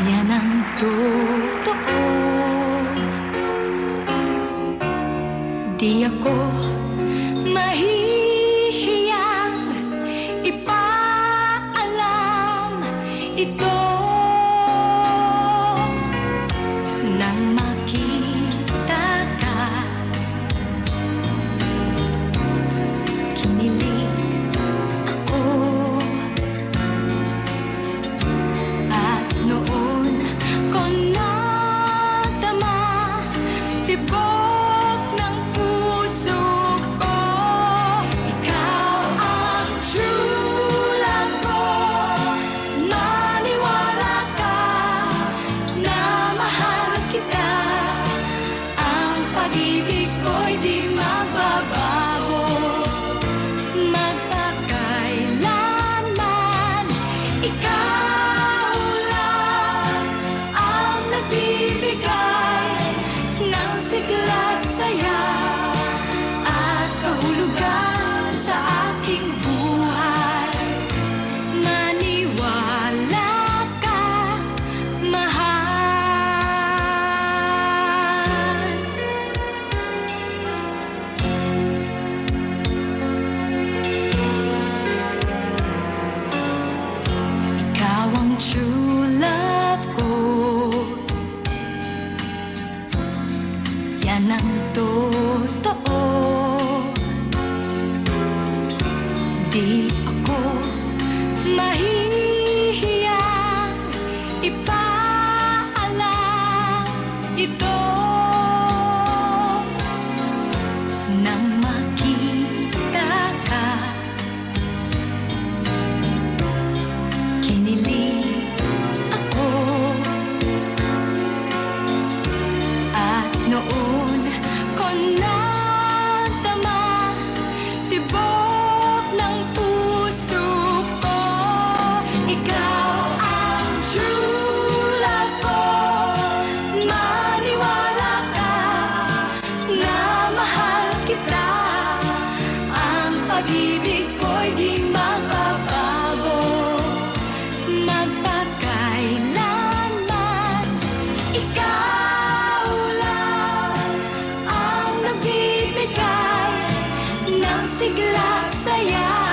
Yan ang totoo. Di ako mahihiyang Ipaalam ito. Nang true love ko. Yan ang totoo. Di ako mahihiya. Ipa sigla at saya